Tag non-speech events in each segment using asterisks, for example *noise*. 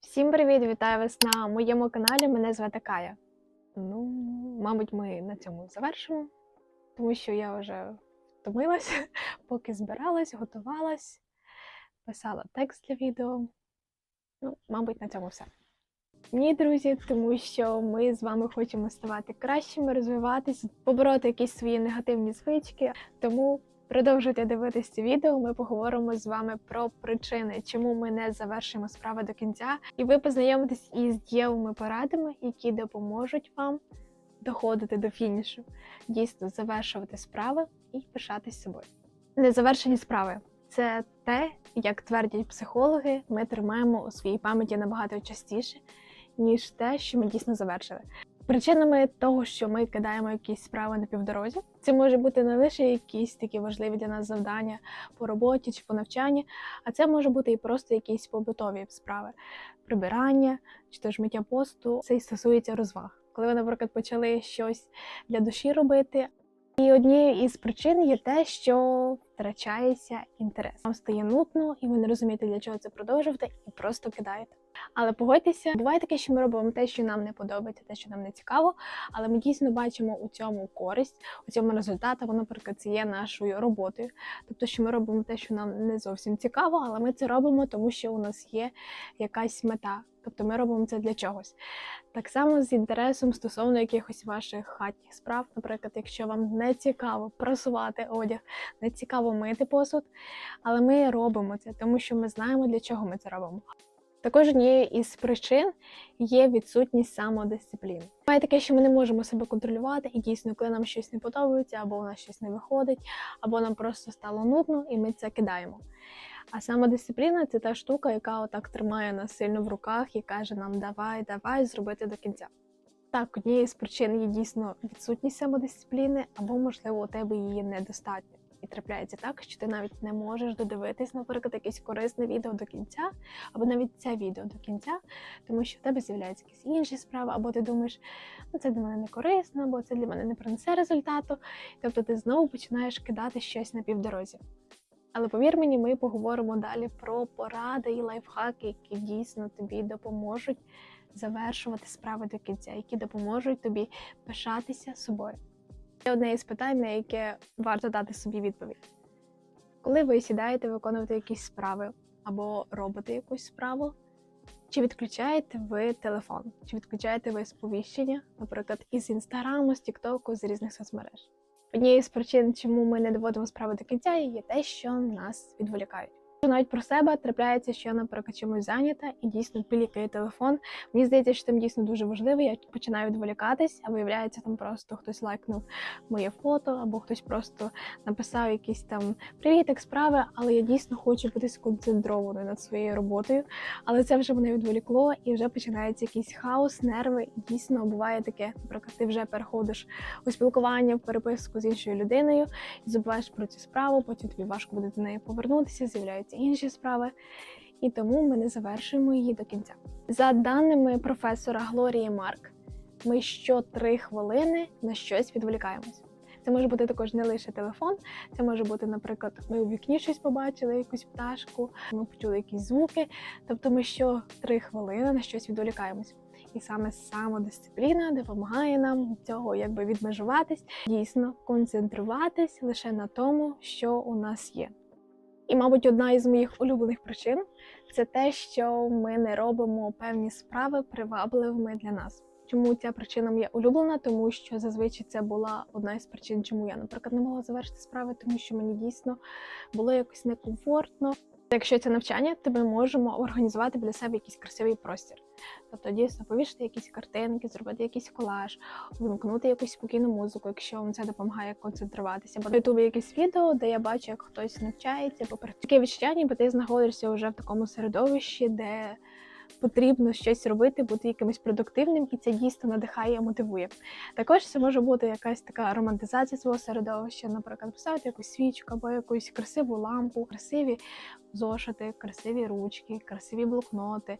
Всім привіт! Вітаю вас на моєму каналі. Мене звати Кая. Ну, мабуть, ми на цьому завершимо, тому що я вже втомилась, *laughs* поки збиралась, готувалась, писала текст для відео. Ну, мабуть, на цьому все. Ні, друзі, тому що ми з вами хочемо ставати кращими, розвиватись, побороти якісь свої негативні звички. Тому продовжуйте дивитись це відео. Ми поговоримо з вами про причини, чому ми не завершимо справи до кінця, і ви познайомитесь із дієвими порадами, які допоможуть вам доходити до фінішу, дійсно завершувати справи і пишатись собою. Незавершені справи це те, як твердять психологи, ми тримаємо у своїй пам'яті набагато частіше, ніж те, що ми дійсно завершили. Причинами того, що ми кидаємо якісь справи на півдорозі, це може бути не лише якісь такі важливі для нас завдання по роботі чи по навчанні, а це може бути і просто якісь побутові справи, прибирання чи то ж миття посту. Це і стосується розваг. Коли ви, наприклад, почали щось для душі робити. І однією із причин є те, що втрачається інтерес. Вам стає нудно, і ви не розумієте, для чого це продовжувати, і просто кидаєте. Але погодьтеся, буває таке, що ми робимо те, що нам не подобається, те, що нам не цікаво, але ми дійсно бачимо у цьому користь, у цьому результат, воно, наприклад, це є нашою роботою. Тобто, що ми робимо те, що нам не зовсім цікаво, але ми це робимо, тому що у нас є якась мета. Тобто ми робимо це для чогось. Так само з інтересом стосовно якихось ваших хатніх справ, наприклад, якщо вам не цікаво прасувати одяг, не цікаво мити посуд, але ми робимо це, тому що ми знаємо, для чого ми це робимо. Також однією із причин є відсутність самодисципліни. Буває таке, що ми не можемо себе контролювати, і дійсно, коли нам щось не подобається, або у нас щось не виходить, або нам просто стало нудно, і ми це кидаємо. А самодисципліна це та штука, яка отак тримає нас сильно в руках і каже нам давай, давай зробити до кінця. Так, однією з причин є дійсно відсутність самодисципліни, або, можливо, у тебе її недостатньо. І трапляється так, що ти навіть не можеш додивитись, наприклад, якесь корисне відео до кінця, або навіть це відео до кінця, тому що в тебе з'являються якісь інші справи, або ти думаєш, ну це для мене не корисно, або це для мене не принесе результату. Тобто ти знову починаєш кидати щось на півдорозі. Але повір мені, ми поговоримо далі про поради і лайфхаки, які дійсно тобі допоможуть завершувати справи до кінця, які допоможуть тобі пишатися собою. Є одне із питань, на яке варто дати собі відповідь. Коли ви сідаєте виконувати якісь справи або робите якусь справу, чи відключаєте ви телефон, чи відключаєте ви сповіщення, наприклад, із інстаграму, з Тіктоку, з різних соцмереж? Однією з причин, чому ми не доводимо справи до кінця, є те, що нас відволікають. Навіть про себе трапляється, що я, наприклад, чимось зайнята і дійсно пілікає телефон. Мені здається, що там дійсно дуже важливо. Я починаю відволікатись, а виявляється, там просто хтось лайкнув моє фото, або хтось просто написав якісь там привіт, як справи, але я дійсно хочу бути сконцентрованою над своєю роботою. Але це вже мене відволікло, і вже починається якийсь хаос, нерви. І дійсно буває таке, наприклад, ти вже переходиш у спілкування, в переписку з іншою людиною і забуваєш про цю справу. Потім тобі важко буде до неї повернутися, з'являються інші справи. І тому ми не завершуємо її до кінця. За даними професора Глорії Марк, ми що три хвилини на щось відволікаємось. Це може бути також не лише телефон, це може бути, наприклад, ми у вікні щось побачили, якусь пташку, ми почули якісь звуки. Тобто ми що три хвилини на щось відволікаємось. І саме самодисципліна допомагає нам цього якби відмежуватись, дійсно концентруватись лише на тому, що у нас є. І, мабуть, одна із моїх улюблених причин це те, що ми не робимо певні справи привабливими для нас. Чому ця причина моя улюблена? Тому що зазвичай це була одна із причин, чому я, наприклад, не могла завершити справи, тому що мені дійсно було якось некомфортно. Якщо це навчання, то ми можемо організувати для себе якийсь красивий простір. Тобто дійсно повішати якісь картинки, зробити якийсь колаж, вимкнути якусь спокійну музику, якщо вам це допомагає концентруватися. Бо на ютубі якісь відео, де я бачу, як хтось навчається, попри таке відчуття, ніби ти знаходишся вже в такому середовищі, де потрібно щось робити, бути якимось продуктивним, і це дійсно надихає мотивує. Також це може бути якась така романтизація свого середовища, наприклад, поставити якусь свічку або якусь красиву лампу, красиві зошити, красиві ручки, красиві блокноти.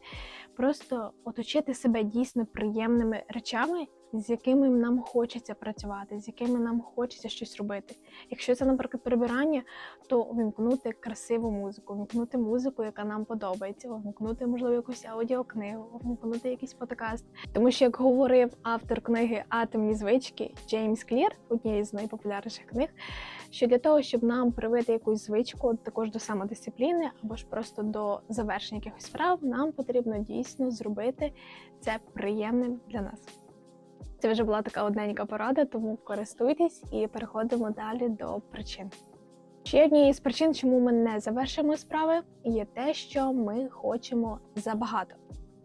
Просто оточити себе дійсно приємними речами, з якими нам хочеться працювати, з якими нам хочеться щось робити. Якщо це, наприклад, прибирання, то увімкнути красиву музику, увімкнути музику, яка нам подобається, увімкнути, можливо, якусь аудіокнигу, увімкнути якийсь подкаст. Тому що, як говорив автор книги Атомні звички Джеймс Клір, однієї з найпопулярніших книг, що для того, щоб нам привити якусь звичку, також до самодисципліни або ж просто до завершення якихось справ, нам потрібно дійсно зробити це приємним для нас. Це вже була така одненька порада, тому користуйтесь і переходимо далі до причин. Ще однією з причин, чому ми не завершимо справи, є те, що ми хочемо забагато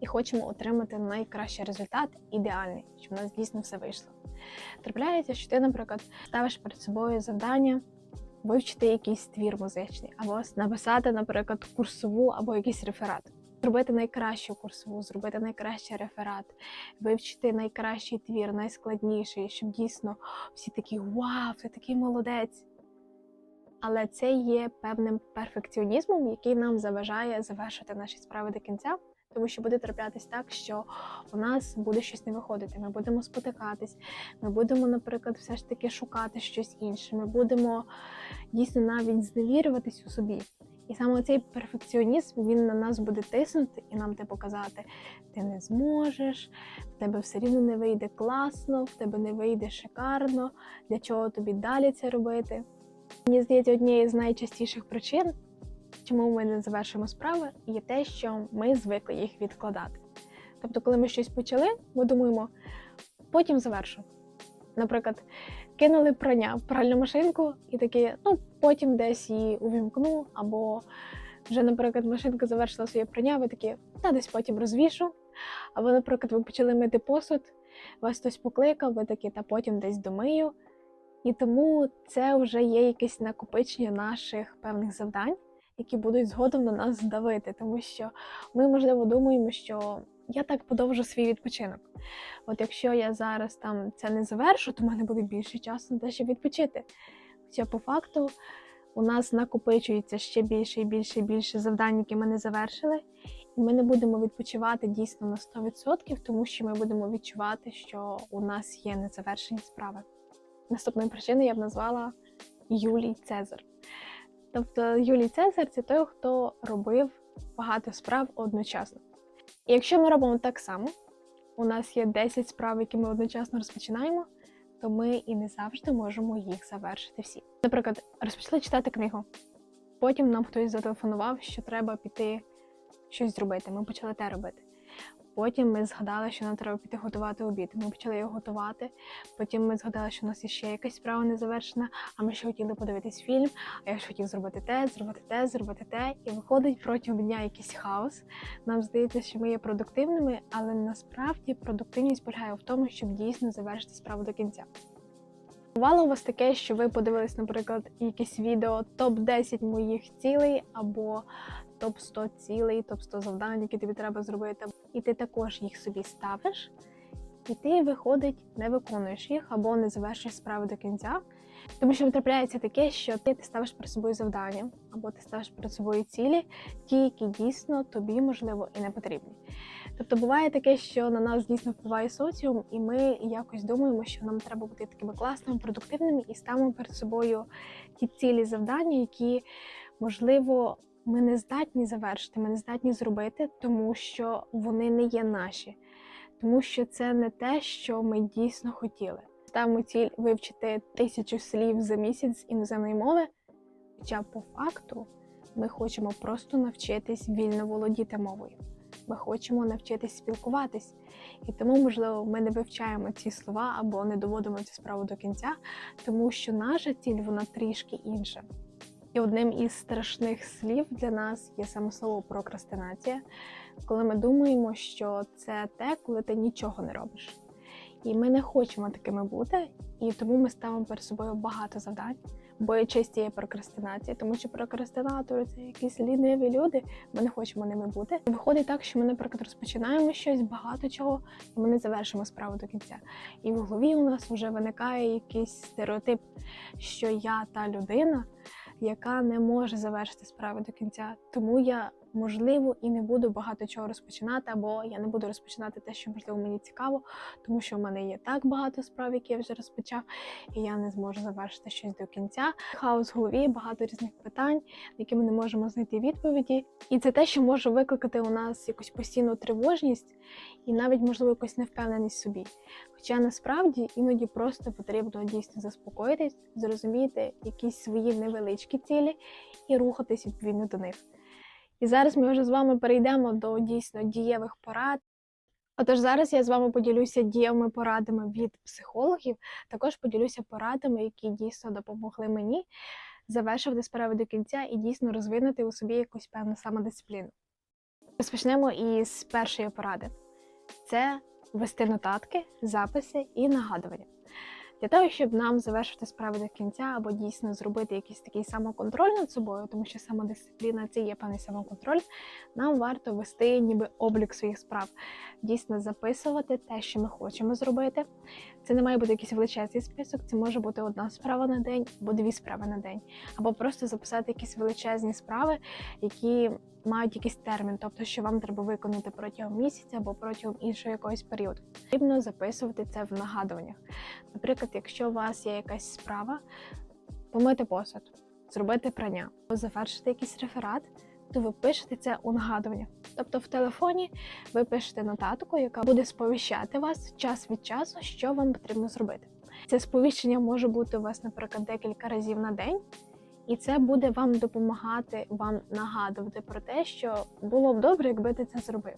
і хочемо отримати найкращий результат, ідеальний, щоб у нас дійсно все вийшло. Трапляється, що ти, наприклад, ставиш перед собою завдання вивчити якийсь твір музичний, або написати, наприклад, курсову або якийсь реферат. Зробити найкращу курсову, зробити найкращий реферат, вивчити найкращий твір, найскладніший, щоб дійсно всі такі вау, ти такий молодець. Але це є певним перфекціонізмом, який нам заважає завершити наші справи до кінця, тому що буде траплятись так, що у нас буде щось не виходити. Ми будемо спотикатись, ми будемо, наприклад, все ж таки шукати щось інше. Ми будемо дійсно навіть зневірюватись у собі. І саме цей перфекціонізм він на нас буде тиснути і нам те показати: ти не зможеш, в тебе все рівно не вийде класно, в тебе не вийде шикарно, для чого тобі далі це робити. Мені здається, однією з найчастіших причин, чому ми не завершимо справи, є те, що ми звикли їх відкладати. Тобто, коли ми щось почали, ми думаємо, потім завершу. Наприклад, кинули прання в пральну машинку і такі, ну потім десь її увімкну, або вже, наприклад, машинка завершила своє прання, ви такі, та десь потім розвішу. Або, наприклад, ви почали мити посуд, вас хтось покликав, ви такі, та потім десь домию. І тому це вже є якесь накопичення наших певних завдань, які будуть згодом на нас давити, тому що ми, можливо, думаємо, що я так подовжу свій відпочинок. От якщо я зараз там це не завершу, то в мене буде більше часу на те, щоб відпочити. Хоча по факту у нас накопичується ще більше і більше і більше завдань, які ми не завершили, і ми не будемо відпочивати дійсно на 100%, тому що ми будемо відчувати, що у нас є незавершені справи. Наступною причиною я б назвала Юлій Цезар. Тобто Юлій Цезар це той, хто робив багато справ одночасно. І якщо ми робимо так само, у нас є 10 справ, які ми одночасно розпочинаємо, то ми і не завжди можемо їх завершити всі. Наприклад, розпочали читати книгу. Потім нам хтось зателефонував, що треба піти щось зробити. Ми почали те робити. Потім ми згадали, що нам треба піти готувати обід. Ми почали його готувати. Потім ми згадали, що у нас ще якась справа не завершена, а ми ще хотіли подивитись фільм, а я ж хотів зробити те, зробити те, зробити те. І виходить протягом дня якийсь хаос. Нам здається, що ми є продуктивними, але насправді продуктивність полягає в тому, щоб дійсно завершити справу до кінця. Бувало у вас таке, що ви подивились, наприклад, якесь відео топ-10 моїх цілей або топ-100 цілей, топ-100 завдань, які тобі треба зробити, і ти також їх собі ставиш, і ти, виходить, не виконуєш їх або не завершуєш справи до кінця. Тому що трапляється таке, що ти, ти ставиш перед собою завдання, або ти ставиш перед собою цілі, ті, які дійсно тобі, можливо, і не потрібні. Тобто буває таке, що на нас дійсно впливає соціум, і ми якось думаємо, що нам треба бути такими класними, продуктивними і ставимо перед собою ті цілі завдання, які, можливо, ми не здатні завершити, ми не здатні зробити, тому що вони не є наші, тому що це не те, що ми дійсно хотіли. Ставимо ціль вивчити тисячу слів за місяць з іноземної мови. Хоча по факту ми хочемо просто навчитись вільно володіти мовою. Ми хочемо навчитись спілкуватись. І тому, можливо, ми не вивчаємо ці слова або не доводимо цю справу до кінця, тому що наша ціль вона трішки інша. І одним із страшних слів для нас є саме слово прокрастинація, коли ми думаємо, що це те, коли ти нічого не робиш. І ми не хочемо такими бути, і тому ми ставимо перед собою багато завдань, боячись цієї прокрастинації, тому що прокрастинатори це якісь ліниві люди, ми не хочемо ними бути. Виходить так, що ми, наприклад, розпочинаємо щось, багато чого, і ми не завершимо справу до кінця. І в голові у нас вже виникає якийсь стереотип, що я та людина, яка не може завершити справи до кінця. Тому я можливо, і не буду багато чого розпочинати, або я не буду розпочинати те, що можливо мені цікаво, тому що в мене є так багато справ, які я вже розпочав, і я не зможу завершити щось до кінця. Хаос в голові, багато різних питань, на які ми не можемо знайти відповіді. І це те, що може викликати у нас якусь постійну тривожність і навіть можливо якусь невпевненість в собі. Хоча насправді іноді просто потрібно дійсно заспокоїтись, зрозуміти якісь свої невеличкі цілі і рухатись відповідно до них. І зараз ми вже з вами перейдемо до дійсно дієвих порад. Отож, зараз я з вами поділюся дієвими порадами від психологів, також поділюся порадами, які дійсно допомогли мені завершити справи до кінця і дійсно розвинути у собі якусь певну самодисципліну. Розпочнемо із першої поради: це вести нотатки, записи і нагадування. Для того, щоб нам завершити справи до кінця або дійсно зробити якийсь такий самоконтроль над собою, тому що самодисципліна це є певний самоконтроль, нам варто вести ніби облік своїх справ, дійсно записувати те, що ми хочемо зробити. Це не має бути якийсь величезний список, це може бути одна справа на день або дві справи на день, або просто записати якісь величезні справи, які мають якийсь термін, тобто що вам треба виконати протягом місяця або протягом іншого якогось періоду. Потрібно записувати це в нагадуваннях. Наприклад, якщо у вас є якась справа, помити посуд, зробити прання, або завершити якийсь реферат, то ви пишете це у нагадуваннях. Тобто в телефоні ви пишете нотатку, яка буде сповіщати вас час від часу, що вам потрібно зробити. Це сповіщення може бути у вас, наприклад, декілька разів на день. І це буде вам допомагати вам нагадувати про те, що було б добре, якби ти це зробив.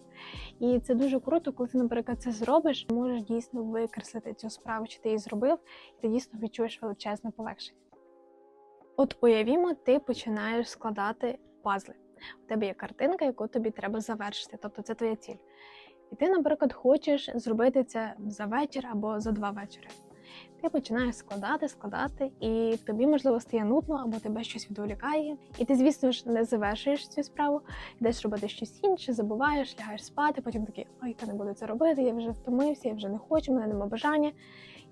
І це дуже круто, коли ти, наприклад, це зробиш, можеш дійсно викреслити цю справу, чи ти її зробив, і ти дійсно відчуєш величезне полегшення. От уявімо, ти починаєш складати пазли. У тебе є картинка, яку тобі треба завершити, тобто це твоя ціль. І ти, наприклад, хочеш зробити це за вечір або за два вечори. Ти починаєш складати, складати, і тобі, можливо, стає нудно або тебе щось відволікає. І ти, звісно ж, не завершуєш цю справу, йдеш робити щось інше, забуваєш, лягаєш спати, потім такий, ой, я не буду це робити, я вже втомився, я вже не хочу, мене нема бажання.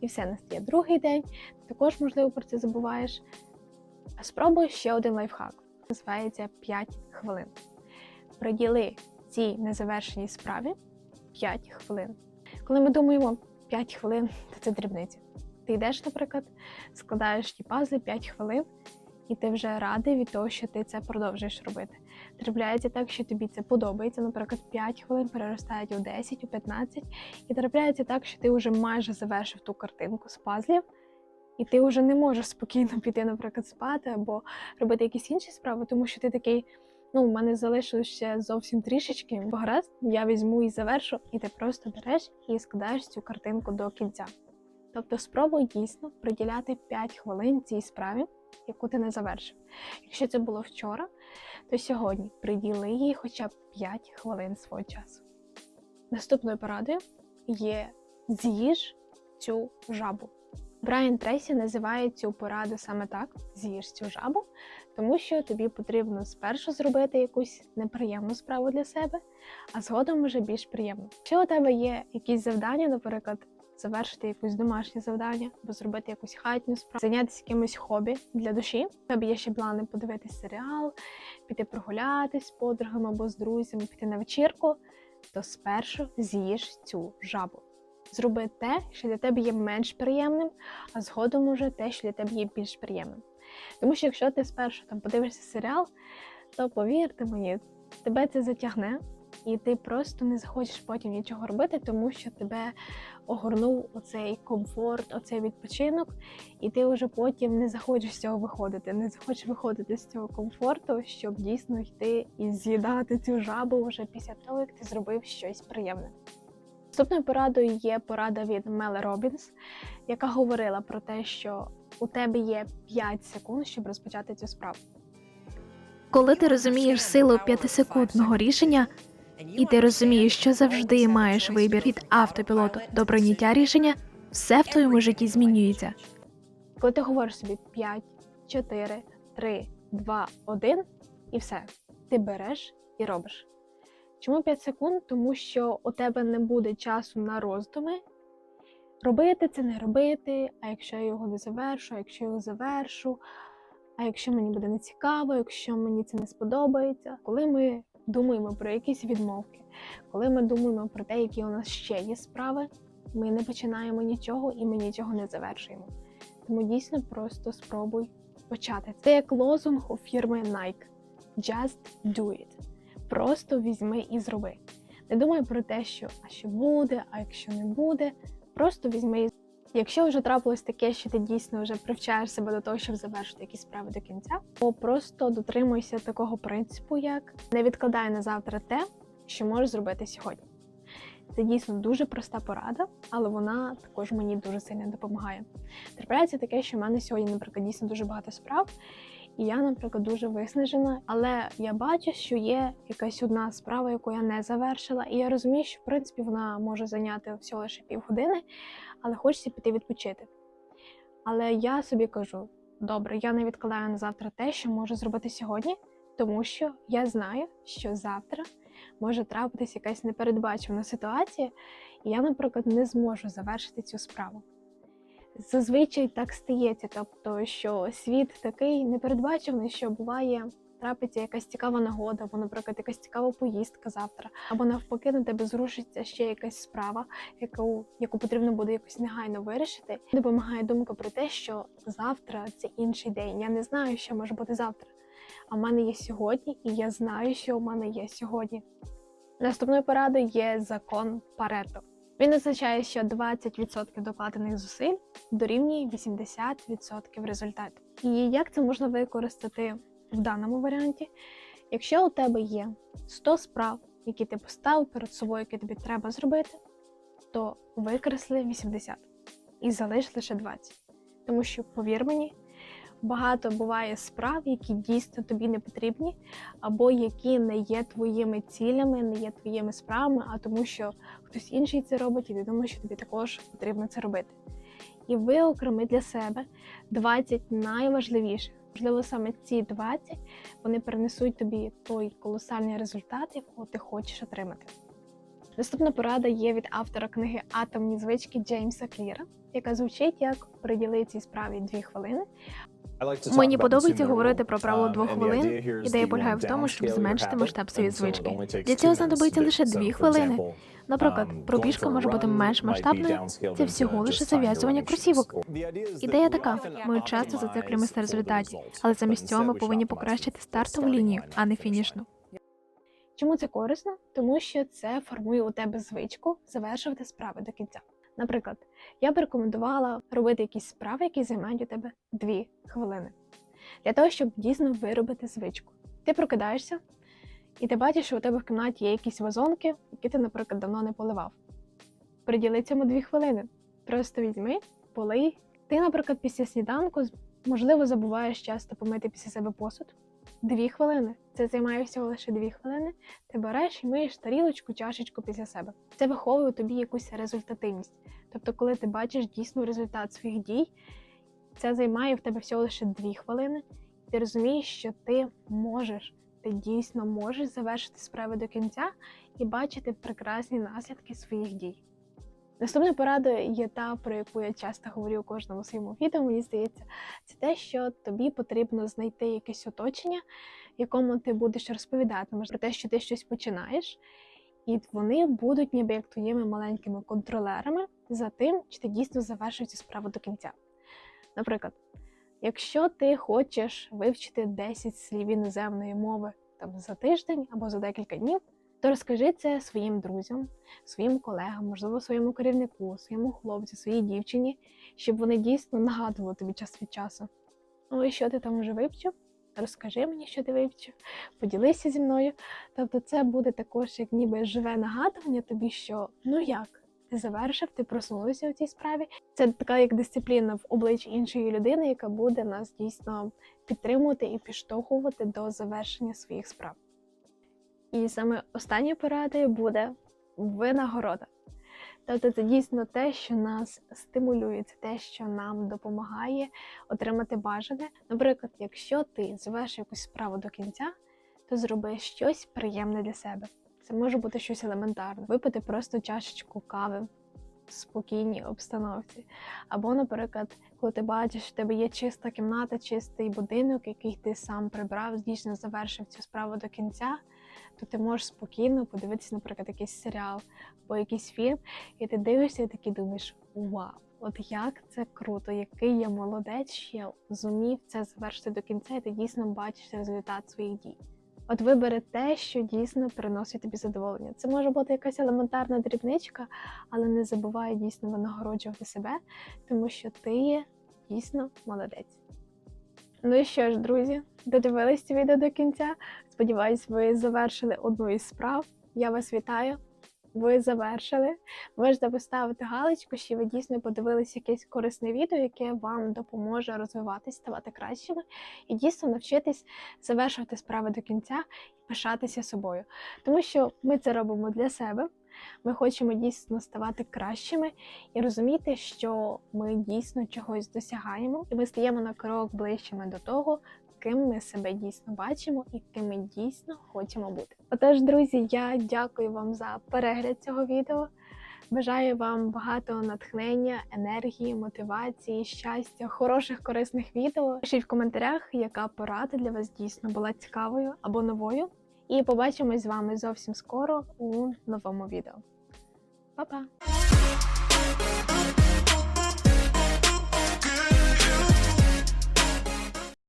І все, настає другий день. Ти також, можливо, про це забуваєш. Спробуй ще один лайфхак. Називається 5 хвилин. Приділи цій незавершеній справі 5 хвилин. Коли ми думаємо 5 хвилин, то це дрібниці. Ти йдеш, наприклад, складаєш ті пазли 5 хвилин, і ти вже радий від того, що ти це продовжуєш робити. Трапляється так, що тобі це подобається. Наприклад, 5 хвилин переростають у 10, у 15, і трапляється так, що ти вже майже завершив ту картинку з пазлів, і ти вже не можеш спокійно *laughs* піти, наприклад, спати або робити якісь інші справи, тому що ти такий. Ну, в мене залишилось ще зовсім трішечки. Бо гаразд, я візьму і завершу, і ти просто береш і складаєш цю картинку до кінця. Тобто спробуй дійсно приділяти 5 хвилин цій справі, яку ти не завершив. Якщо це було вчора, то сьогодні приділи їй хоча б 5 хвилин свого часу. Наступною порадою є з'їж цю жабу. Брайан Трейсі називає цю пораду саме так: з'їж цю жабу, тому що тобі потрібно спершу зробити якусь неприємну справу для себе, а згодом вже більш приємно. Якщо у тебе є якісь завдання, наприклад, завершити якусь домашнє завдання, або зробити якусь хатню справу, зайнятися якимось хобі для душі. У є ще плани подивитись серіал, піти прогулятись з подругами або з друзями, піти на вечірку, то спершу з'їж цю жабу. Зроби те, що для тебе є менш приємним, а згодом уже те, що для тебе є більш приємним. Тому що якщо ти спершу там подивишся серіал, то повірте мені, тебе це затягне, і ти просто не захочеш потім нічого робити, тому що тебе огорнув оцей комфорт, оцей відпочинок, і ти вже потім не захочеш з цього виходити, не захочеш виходити з цього комфорту, щоб дійсно йти і з'їдати цю жабу вже після того, як ти зробив щось приємне. Наступною порадою є порада від Мели Робінс, яка говорила про те, що у тебе є 5 секунд, щоб розпочати цю справу. Коли ти розумієш силу п'ятисекундного рішення, і ти розумієш, що завжди маєш вибір від автопілоту до прийняття рішення, все в твоєму житті змінюється. Коли ти говориш собі 5, 4, 3, 2, 1 і все, ти береш і робиш. Чому 5 секунд? Тому що у тебе не буде часу на роздуми. Робити це не робити, а якщо я його не завершу, а якщо я його завершу, а якщо мені буде нецікаво, якщо мені це не сподобається. Коли ми думаємо про якісь відмовки, коли ми думаємо про те, які у нас ще є справи, ми не починаємо нічого і ми нічого не завершуємо. Тому дійсно просто спробуй почати. Це як лозунг у фірми Nike. Just do it. Просто візьми і зроби. Не думай про те, що а що буде, а якщо не буде. Просто візьми і Якщо вже трапилось таке, що ти дійсно вже привчаєш себе до того, щоб завершити якісь справи до кінця, то просто дотримуйся такого принципу, як не відкладай на завтра те, що можеш зробити сьогодні. Це дійсно дуже проста порада, але вона також мені дуже сильно допомагає. Трапляється таке, що в мене сьогодні, наприклад, дійсно дуже багато справ, і я, наприклад, дуже виснажена, але я бачу, що є якась одна справа, яку я не завершила, і я розумію, що в принципі вона може зайняти всього лише півгодини, але хочеться піти відпочити. Але я собі кажу: добре, я не відкладаю на завтра те, що можу зробити сьогодні, тому що я знаю, що завтра може трапитись якась непередбачувана ситуація, і я, наприклад, не зможу завершити цю справу. Зазвичай так стається, тобто, що світ такий непередбачений, що буває. Трапиться якась цікава нагода, або, наприклад, якась цікава поїздка завтра, або навпаки на тебе зрушиться ще якась справа, яку, яку потрібно буде якось негайно вирішити. Допомагає думка про те, що завтра це інший день. Я не знаю, що може бути завтра. А в мене є сьогодні, і я знаю, що у мене є сьогодні. Наступною порадою є закон Парето. Він означає, що 20% докладених зусиль дорівнює 80% результату. І як це можна використати в даному варіанті? Якщо у тебе є 100 справ, які ти поставив перед собою, які тобі треба зробити, то викресли 80 і залиш лише 20. Тому що, повір мені, багато буває справ, які дійсно тобі не потрібні, або які не є твоїми цілями, не є твоїми справами, а тому, що хтось інший це робить, і ти думаєш, що тобі також потрібно це робити. І виокреми для себе 20 найважливіших. Можливо, саме ці 20 вони принесуть тобі той колосальний результат, якого ти хочеш отримати. Наступна порада є від автора книги Атомні звички Джеймса Кліра, яка звучить як приділи цій справі 2 хвилини, Мені подобається говорити про правило двох хвилин. Ідея полягає в тому, щоб зменшити масштаб своєї звички. Для цього знадобиться лише дві хвилини. Наприклад, пробіжка може бути менш масштабною. Це всього лише зав'язування кросівок. Ідея така: ми часто зациклюємося на результаті, але замість цього ми повинні покращити стартову лінію, а не фінішну. Чому це корисно? Тому що це формує у тебе звичку завершувати справи до кінця. Наприклад, я б рекомендувала робити якісь справи, які займають у тебе 2 хвилини, для того, щоб дійсно виробити звичку. Ти прокидаєшся, і ти бачиш, що у тебе в кімнаті є якісь вазонки, які ти, наприклад, давно не поливав. Приділи цьому 2 хвилини. Просто візьми, полий. Ти, наприклад, після сніданку, можливо, забуваєш часто помити після себе посуд. Дві хвилини. Це займає всього лише дві хвилини. Ти береш і миєш тарілочку, чашечку після себе. Це виховує тобі якусь результативність. Тобто, коли ти бачиш дійсно результат своїх дій, це займає в тебе всього лише дві хвилини. І ти розумієш, що ти можеш, ти дійсно можеш завершити справи до кінця і бачити прекрасні наслідки своїх дій. Наступна порада є та, про яку я часто говорю у кожному своєму відео, мені здається, це те, що тобі потрібно знайти якесь оточення, якому ти будеш розповідати може, про те, що ти щось починаєш, і вони будуть ніби як твоїми маленькими контролерами за тим, чи ти дійсно завершив цю справу до кінця. Наприклад, якщо ти хочеш вивчити 10 слів іноземної мови там за тиждень або за декілька днів, то розкажи це своїм друзям, своїм колегам, можливо, своєму керівнику, своєму хлопцю, своїй дівчині, щоб вони дійсно нагадували тобі час від часу. Ну і що ти там вже вивчив? Розкажи мені, що ти вивчив, поділися зі мною. Тобто, це буде також як ніби живе нагадування тобі, що ну як, завершив, ти просунувся у цій справі. Це така як дисципліна в обличчі іншої людини, яка буде нас дійсно підтримувати і підштовхувати до завершення своїх справ. І саме останньою порадою буде винагорода. Тобто це дійсно те, що нас стимулює, це те, що нам допомагає отримати бажане. Наприклад, якщо ти завершив якусь справу до кінця, то зроби щось приємне для себе. Це може бути щось елементарне, випити просто чашечку кави в спокійній обстановці. Або, наприклад, коли ти бачиш, що в тебе є чиста кімната, чистий будинок, який ти сам прибрав, дійсно завершив цю справу до кінця, то ти можеш спокійно подивитися, наприклад, якийсь серіал або якийсь фільм, і ти дивишся і такий думаєш: вау! От як це круто, який я молодець, що я зумів це завершити до кінця, і ти дійсно бачиш результат своїх дій. От вибери те, що дійсно приносить тобі задоволення. Це може бути якась елементарна дрібничка, але не забувай дійсно винагороджувати себе, тому що ти дійсно молодець. Ну і що ж, друзі, додивились це відео до кінця. Сподіваюсь, ви завершили одну із справ. Я вас вітаю. Ви завершили. Можете поставити галочку, що ви дійсно подивились якесь корисне відео, яке вам допоможе розвиватись, ставати кращими і дійсно навчитись завершувати справи до кінця і пишатися собою. Тому що ми це робимо для себе. Ми хочемо дійсно ставати кращими і розуміти, що ми дійсно чогось досягаємо, і ми стаємо на крок ближчими до того, ким ми себе дійсно бачимо і ким ми дійсно хочемо бути. Отож, друзі, я дякую вам за перегляд цього відео. Бажаю вам багато натхнення, енергії, мотивації, щастя, хороших корисних відео. Пишіть в коментарях, яка порада для вас дійсно була цікавою або новою. І побачимось з вами зовсім скоро у новому відео. Па-па!